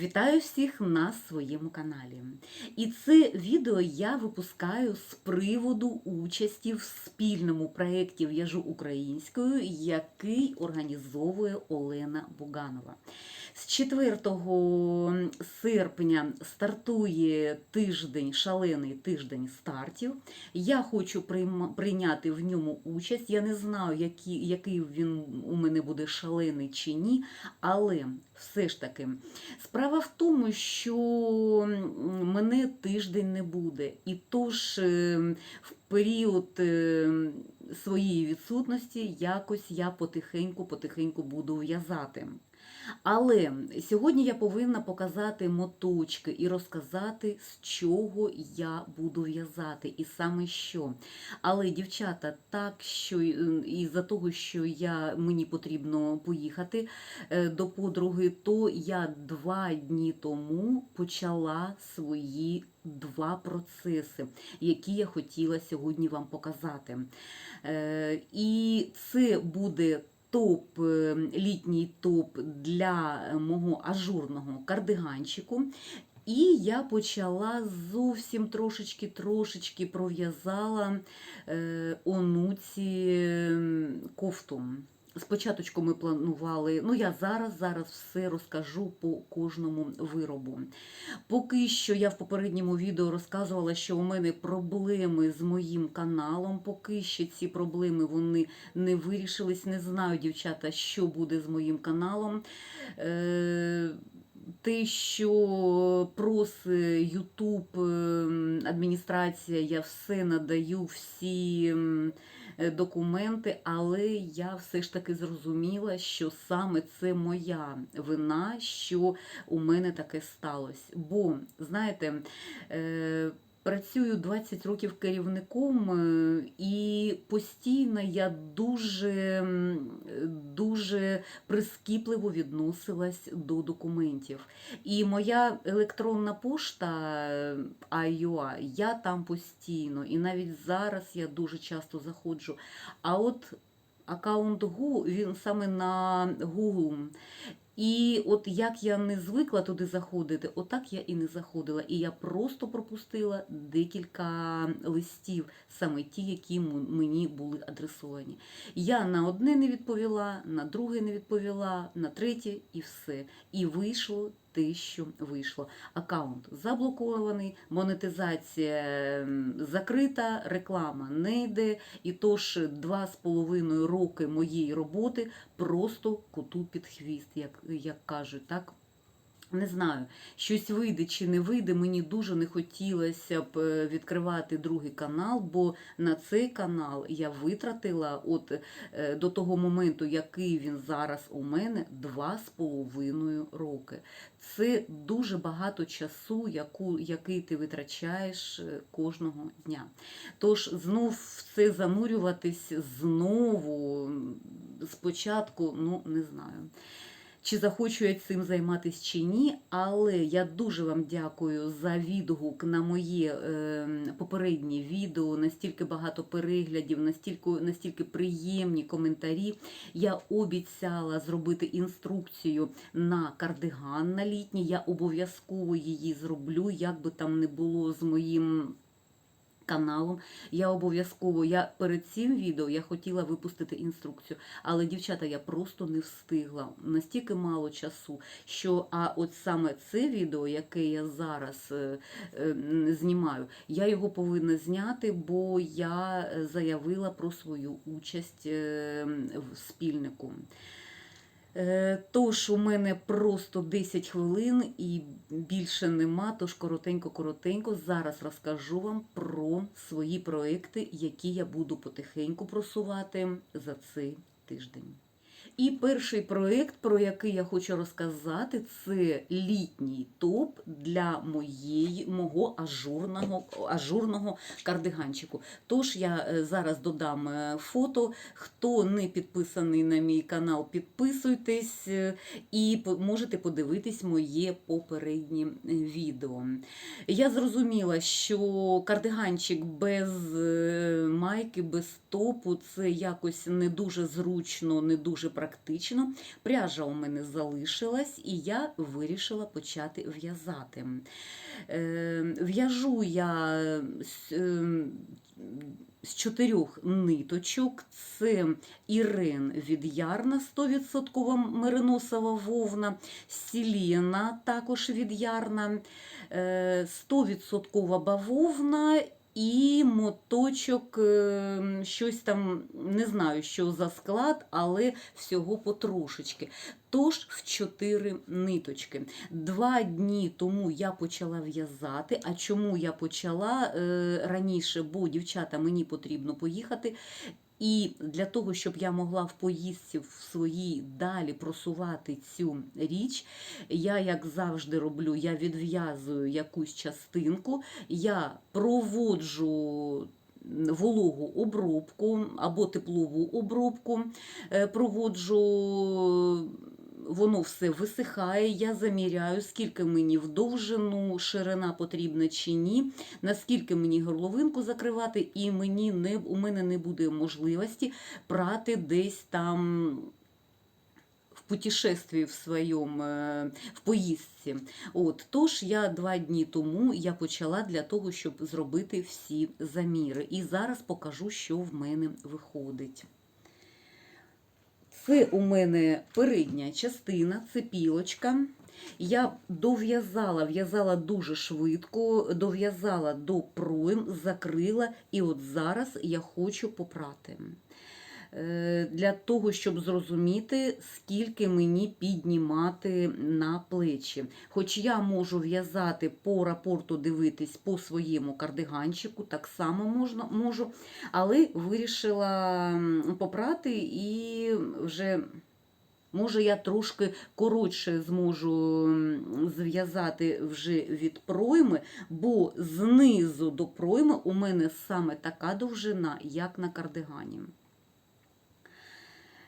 Вітаю всіх на своєму каналі. І це відео я випускаю з приводу участі в спільному проєкті В'яжу українською, який організовує Олена Буганова. З 4 серпня стартує тиждень, шалений тиждень стартів. Я хочу прийняти в ньому участь. Я не знаю, який, який він у мене буде шалений чи ні, але все ж таки. Справа в тому, що мене тиждень не буде. І тож е, в період е, своєї відсутності якось я потихеньку-потихеньку буду в'язати. Але сьогодні я повинна показати моточки і розказати, з чого я буду в'язати, і саме що. Але, дівчата, так що е, із-за того, що я, мені потрібно поїхати е, до подруги, то я два дні тому почала свої два процеси, які я хотіла сьогодні вам показати. Е, І це буде топ, е, літній топ для е, мого ажурного кардиганчику. І я почала зовсім трошечки-трошечки пров'язала е, онуці кофту. Спочатку ми планували, ну я зараз зараз все розкажу по кожному виробу. Поки що я в попередньому відео розказувала, що у мене проблеми з моїм каналом. Поки що ці проблеми вони не вирішились. Не знаю, дівчата, що буде з моїм каналом. Е, те, що просить Ютуб адміністрація, я все надаю, всі документи, але я все ж таки зрозуміла, що саме це моя вина, що у мене таке сталося. Бо, знаєте, е, Працюю 20 років керівником, е, і постійно я дуже, дуже прискіпливо відносилась до документів. І моя електронна пошта е, IUA, я там постійно, і навіть зараз я дуже часто заходжу. А от аккаунт Гу, він саме на Google. І от як я не звикла туди заходити, отак я і не заходила. І я просто пропустила декілька листів, саме ті, які мені були адресовані. Я на одне не відповіла, на друге не відповіла, на третє і все. І вийшло що вийшло. Аккаунт заблокований, монетизація закрита, реклама не йде. І тож два з половиною роки моєї роботи просто коту під хвіст, як, як кажуть, так? Не знаю, щось вийде чи не вийде. Мені дуже не хотілося б е, відкривати другий канал, бо на цей канал я витратила от е, до того моменту, який він зараз у мене, два з половиною роки. Це дуже багато часу, яку, який ти витрачаєш е, кожного дня. Тож знов в це занурюватись знову спочатку, ну не знаю. Чи захочу я цим займатися чи ні, але я дуже вам дякую за відгук на моє е, попереднє відео, настільки багато переглядів, настільки, настільки приємні коментарі. Я обіцяла зробити інструкцію на кардиган на літній. Я обов'язково її зроблю, як би там не було з моїм каналом. Я обов'язково, я перед цим відео я хотіла випустити інструкцію, але дівчата, я просто не встигла. Настільки мало часу, що а от саме це відео, яке я зараз е, е, знімаю, я його повинна зняти, бо я е, заявила про свою участь е, в спільнику. Е, Тож у мене просто 10 хвилин і більше нема, тож коротенько-коротенько зараз розкажу вам про свої проекти, які я буду потихеньку просувати за цей тиждень. І перший проєкт, про який я хочу розказати, це літній топ для моєї, мого ажурного, ажурного кардиганчику. Тож я е, зараз додам е, фото. Хто не підписаний на мій канал, підписуйтесь е, і можете подивитись моє попереднє відео. Я зрозуміла, що кардиганчик без майки, без топу це якось не дуже зручно, не дуже практично. Практично. Пряжа у мене залишилась, і я вирішила почати в'язати. Е, В'яжу я з, е, з чотирьох ниточок. Це Ірен від Ярна, 100% мериносова вовна, Сілена також від Ярна, е, 100% бавовна і моточок, е, щось там, не знаю, що за склад, але всього потрошечки. Тож в чотири ниточки. Два дні тому я почала в'язати. А чому я почала е, раніше? Бо дівчата мені потрібно поїхати. І для того, щоб я могла в поїздці в своїй далі просувати цю річ, я, як завжди роблю, я відв'язую якусь частинку, я проводжу вологу обробку або теплову обробку, е, проводжу. Воно все висихає, я заміряю, скільки мені в довжину ширина потрібна чи ні, наскільки мені горловинку закривати, і мені не, у мене не буде можливості прати десь там путешествии в своєму, е, в поїздці. От, тож я два дні тому я почала для того, щоб зробити всі заміри. І зараз покажу, що в мене виходить. Це у мене передня частина, це пілочка. Я дов'язала, в'язала дуже швидко, дов'язала до пройм, закрила, і от зараз я хочу попрати. Е, Для того, щоб зрозуміти, скільки мені піднімати на плечі. Хоч я можу в'язати по рапорту, дивитись по своєму кардиганчику, так само можна, можу, але вирішила попрати і вже. Може, я трошки коротше зможу зв'язати вже від пройми, бо знизу до пройми у мене саме така довжина, як на кардигані.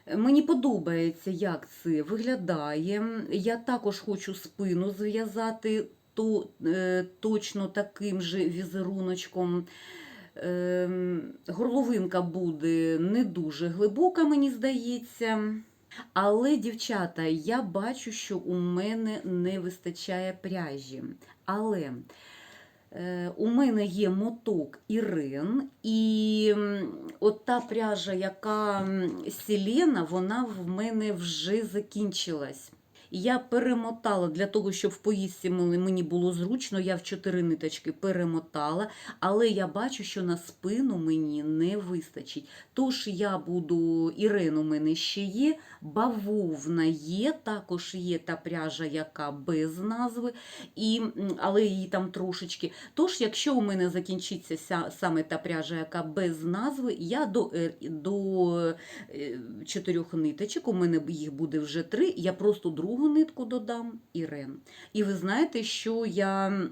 Мені подобається, як це виглядає. Я також хочу спину зв'язати то, е, точно таким же візеруночком. Ем, Горловинка буде не дуже глибока, мені здається. Але, дівчата, я бачу, що у мене не вистачає пряжі. Але у мене є моток Ірин, і от та пряжа, яка Селена, вона в мене вже закінчилась. Я перемотала для того, щоб в поїздці мені було зручно, я в чотири ниточки перемотала, але я бачу, що на спину мені не вистачить. Тож я буду, Ірен у мене ще є, бавовна є, також є та пряжа, яка без назви, і, але її там трошечки. Тож, якщо у мене закінчиться ся- саме та пряжа, яка без назви, я до, е, до е, чотирьох ниточок, у мене їх буде вже три, я просто другу нитку додам Ірен. І ви знаєте, що я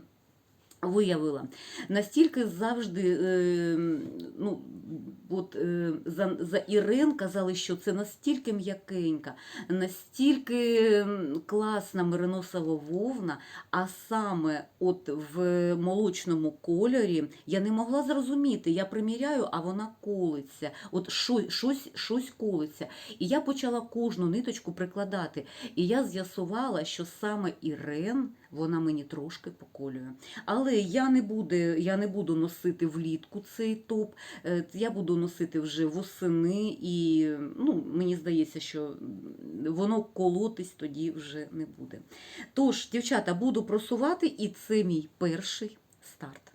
виявила? Настільки завжди, е, ну, от, е, за, за Ірен казали, що це настільки м'якенька, настільки класна мериносова вовна, а саме от в молочному кольорі я не могла зрозуміти. Я приміряю, а вона колиться. От що, щось, щось колиться. І я почала кожну ниточку прикладати. І я з'ясувала, що саме Ірен вона мені трошки поколює. Але я не буду, я не буду носити влітку цей топ. Е, Я буду носити вже восени, і ну, мені здається, що воно колотись тоді вже не буде. Тож, дівчата, буду просувати, і це мій перший старт.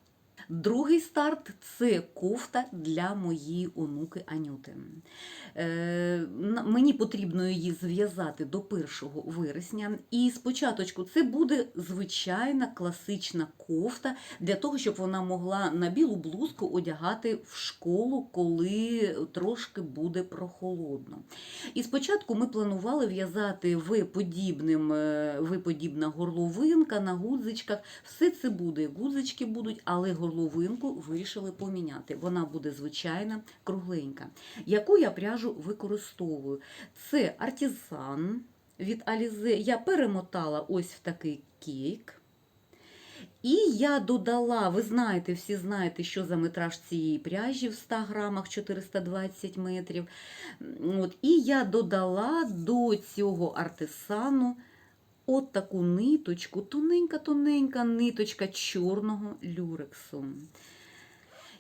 Другий старт це кофта для моєї онуки Анюти. Е, мені потрібно її зв'язати до 1 вересня. І спочатку це буде звичайна класична кофта для того, щоб вона могла на білу блузку одягати в школу, коли трошки буде прохолодно. І спочатку ми планували в'язати В-подібним, е, горловинка на гудзичках. Все це буде, гудзички будуть, але горловинку вирішили поміняти. Вона буде звичайна, кругленька. Яку я пряжу використовую? Це артизан від Alize. Я перемотала ось в такий кейк. І я додала, ви знаєте, всі знаєте, що за метраж цієї пряжі в 100 грамах 420 метрів. От, і я додала до цього артисану от таку ниточку, тоненька-тоненька ниточка чорного люрексу.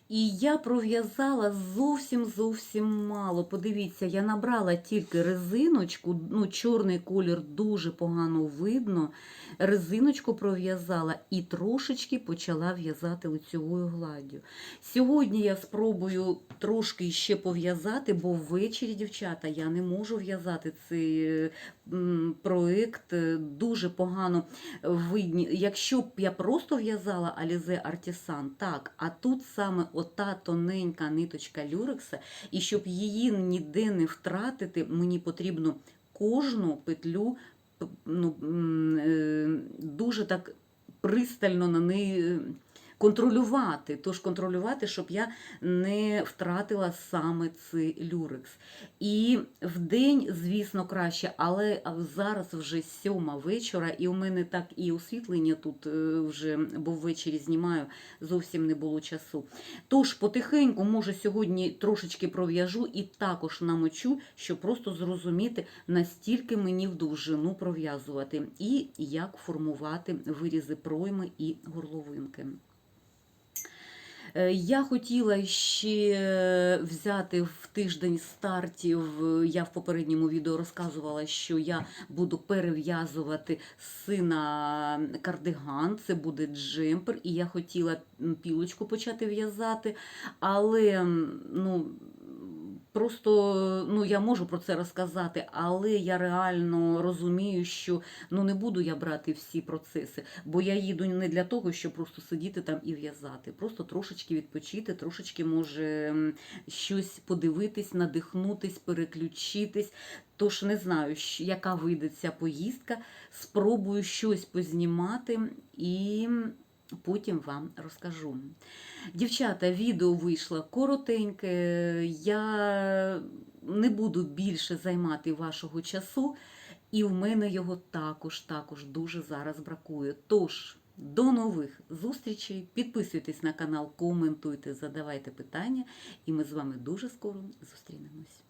І я пров'язала зовсім зовсім мало. Подивіться, я набрала тільки резиночку, ну, чорний колір дуже погано видно. Резиночку пров'язала і трошечки почала в'язати лицьовою гладдю. Сьогодні я спробую трошки ще пов'язати, бо ввечері, дівчата, я не можу в'язати цей е, Дуже погано видні. Якщо б я просто в'язала Alize Artisan, так, а тут саме ота тоненька ниточка люрекса, і щоб її ніде не втратити, мені потрібно кожну петлю ну, е, дуже так пристально на неї е, контролювати. Тож контролювати, щоб я не втратила саме цей люрекс. І в день, звісно, краще, але зараз вже сьома вечора, і у мене так і освітлення тут е, вже, бо ввечері знімаю, зовсім не було часу. Тож потихеньку, може, сьогодні трошечки пров'яжу і також намочу, щоб просто зрозуміти, настільки мені в довжину пров'язувати і як формувати вирізи пройми і горловинки. Е, Я хотіла ще взяти в тиждень стартів. Я в попередньому відео розказувала, що я буду перев'язувати сина кардиган, це буде джемпер, і я хотіла пілочку почати в'язати, але ну. Просто ну я можу про це розказати, але я реально розумію, що ну не буду я брати всі процеси, бо я їду не для того, щоб просто сидіти там і в'язати. Просто трошечки відпочити, трошечки може щось подивитись, надихнутись, переключитись. Тож не знаю, яка вийде ця поїздка. Спробую щось познімати і потім вам розкажу. Дівчата, відео вийшло коротеньке. Я не буду більше займати вашого часу, і в мене його також, також дуже зараз бракує. Тож, до нових зустрічей. Підписуйтесь на канал, коментуйте, задавайте питання, і ми з вами дуже скоро зустрінемось.